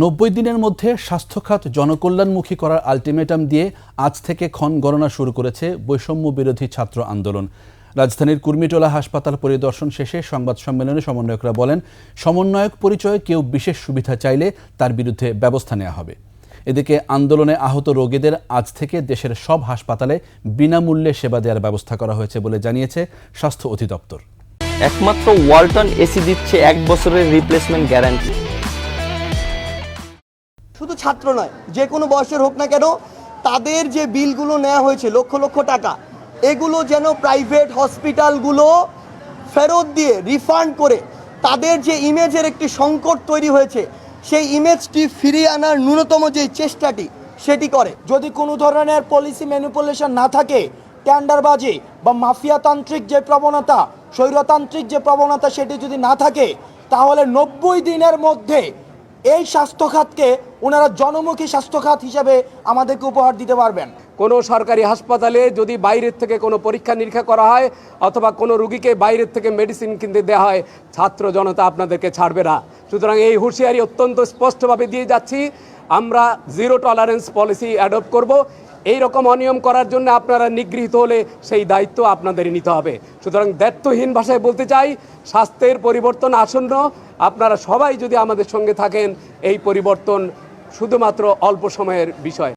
নব্বই দিনের মধ্যে স্বাস্থ্যখাত জনকল্যাণমুখী করার আলটিমেটাম দিয়ে আজ থেকে ক্ষণ গণনা শুরু করেছে বৈষম্য বিরোধী ছাত্র আন্দোলন। রাজধানীর কুর্মিটোলা হাসপাতাল পরিদর্শন শেষে সংবাদ সম্মেলনে সমন্বয়করা বলেন, সমন্বয়ক পরিচয়ে কেউ বিশেষ সুবিধা চাইলে তার বিরুদ্ধে ব্যবস্থা নেওয়া হবে। এদিকে আন্দোলনে আহত রোগীদের আজ থেকে দেশের সব হাসপাতালে বিনামূল্যে সেবা দেওয়ার ব্যবস্থা করা হয়েছে বলে জানিয়েছে স্বাস্থ্য অধিদপ্তর। একমাত্র ওয়ালটন এসি দিচ্ছে এক বছরের রিপ্লেসমেন্ট গ্যারান্টি। শুধু ছাত্র নয়, যে কোনো বয়সের হোক না কেন, তাদের যে বিলগুলো নেওয়া হয়েছে, লক্ষ লক্ষ টাকা, এগুলো যেন প্রাইভেট হসপিটালগুলো ফেরত দিয়ে রিফান্ড করে তাদের যে ইমেজের একটি সংকট তৈরি হয়েছে, সেই ইমেজটি ফিরিয়ে আনার ন্যূনতম যে চেষ্টাটি, সেটি করে। যদি কোনো ধরনের পলিসি ম্যানিপুলেশন না থাকে টেন্ডারবাজি বা মাফিয়াতান্ত্রিক যে প্রবণতা, স্বৈরতান্ত্রিক যে প্রবণতা সেটি যদি না থাকে, তাহলে নব্বই দিনের মধ্যে এই স্বাস্থ্যখাতকে ওনারা জনমুখী স্বাস্থ্যখাত হিসাবে আমাদেরকে উপহার দিতে পারবেন। কোনো সরকারি হাসপাতালে যদি বাইরের থেকে কোনো পরীক্ষা নিরীক্ষা করা হয় অথবা কোনো রুগীকে বাইরের থেকে মেডিসিন কিনতে দেওয়া হয়, ছাত্র জনতা আপনাদেরকে ছাড়বে না। সুতরাং এই হুঁশিয়ারি অত্যন্ত স্পষ্টভাবে দিয়ে যাচ্ছি। আমরা জিরো টলারেন্স পলিসি অ্যাডপ্ট করব। এই রকম অনিয়ম করার জন্য আপনারা নিগৃহীত হলে সেই দায়িত্ব আপনাদেরই নিতে হবে। সুতরাং দায়িত্বহীন ভাষায় বলতে চাই, স্বাস্থ্যের পরিবর্তন আসন্ন। আপনারা সবাই যদি আমাদের সঙ্গে থাকেন, এই পরিবর্তন শুধুমাত্র অল্প সময়ের বিষয়।